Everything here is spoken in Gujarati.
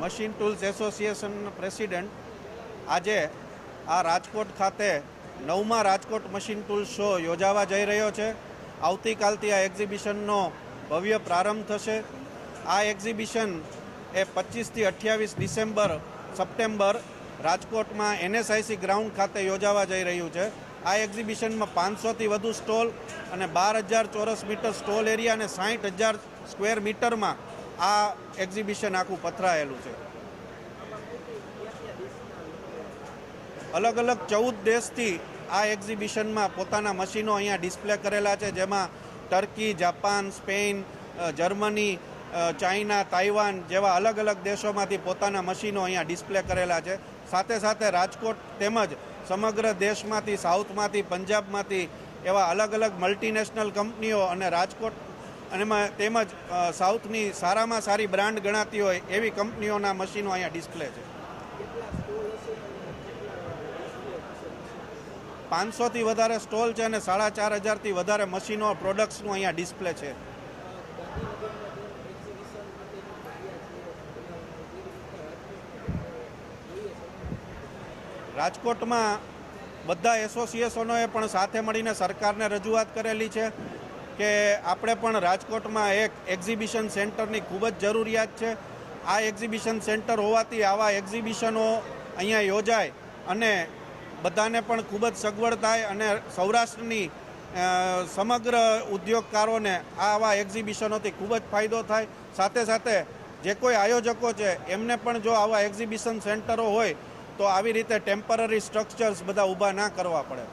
મશીન ટૂલ્સ એસોસિએશન પ્રેસિડેન્ટ આજે આ રાજકોટ ખાતે નવમા રાજકોટ મશીન ટૂલ શો યોજાવા જઈ રહ્યો છે. આવતીકાલથી આ એક્ઝિબિશનનો ભવ્ય પ્રારંભ થશે. આ એક્ઝિબિશન એ પચીસથી અઠ્યાવીસ ડિસેમ્બર, સપ્ટેમ્બર રાજકોટમાં એનએસઆઈસી ગ્રાઉન્ડ ખાતે યોજાવા જઈ રહ્યું છે. આ એક્ઝિબિશનમાં પાંચસોથી વધુ સ્ટોલ અને બાર હજાર ચોરસ મીટર સ્ટોલ એરિયા અને સાઠ હજાર સ્ક્વેર મીટરમાં આ એક્ઝિબિશન આખું પથરાયેલું છે. અલગ અલગ ચૌદ દેશથી આ એક્ઝિબિશનમાં પોતાના મશીનો અહીંયા ડિસ્પ્લે કરેલા છે, જેમાં Turkey Japan Spain Germany China Taiwan જેવા અલગ અલગ દેશોમાંથી પોતાના મશીનો અહીંયા ડિસ્પ્લે કરેલા છે. સાથે સાથે રાજકોટ તેમજ સમગ્ર દેશમાંથી સાઉથમાંથી પંજાબમાંથી એવા અલગ અલગ મલ્ટીનેશનલ કંપનીઓ અને રાજકોટ અને તેમજ સાઉથની સારામાં સારી બ્રાન્ડ ગણાતી હોય એવી કંપનીઓના મશીનો અહીંયા ડિસ્પ્લે છે. પાંચસોથી વધારે સ્ટોલ છે અને સાડા ચાર હજારથી વધારે મશીનો પ્રોડક્ટ્સનું અહીંયા ડિસ્પ્લે છે. રાજકોટમાં બધા એસોસિએશનોએ પણ સાથે મળીને સરકારને રજૂઆત કરેલી છે. કે આપણે પણ રાજકોટમાં એક એક્ઝિબિશન સેન્ટરની ખૂબ જ જરૂરિયાત છે. આ એક્ઝિબિશન સેન્ટર હોવાથી આવા એક્ઝિબિશનો અહીંયા યોજાય અને બધાને પણ ખૂબ જ સગવડ થાય અને સૌરાષ્ટ્રની સમગ્ર ઉદ્યોગકારોને આવા એક્ઝિબિશનોથી ખૂબ જ ફાયદો થાય. સાથે સાથે જે કોઈ આયોજકો છે, એમને પણ જો આવા એક્ઝિબિશન સેન્ટરો હોય, તો આવી રીતે ટેમ્પરરી સ્ટ્રક્ચર્સ બધા ઊભા ના કરવા પડે.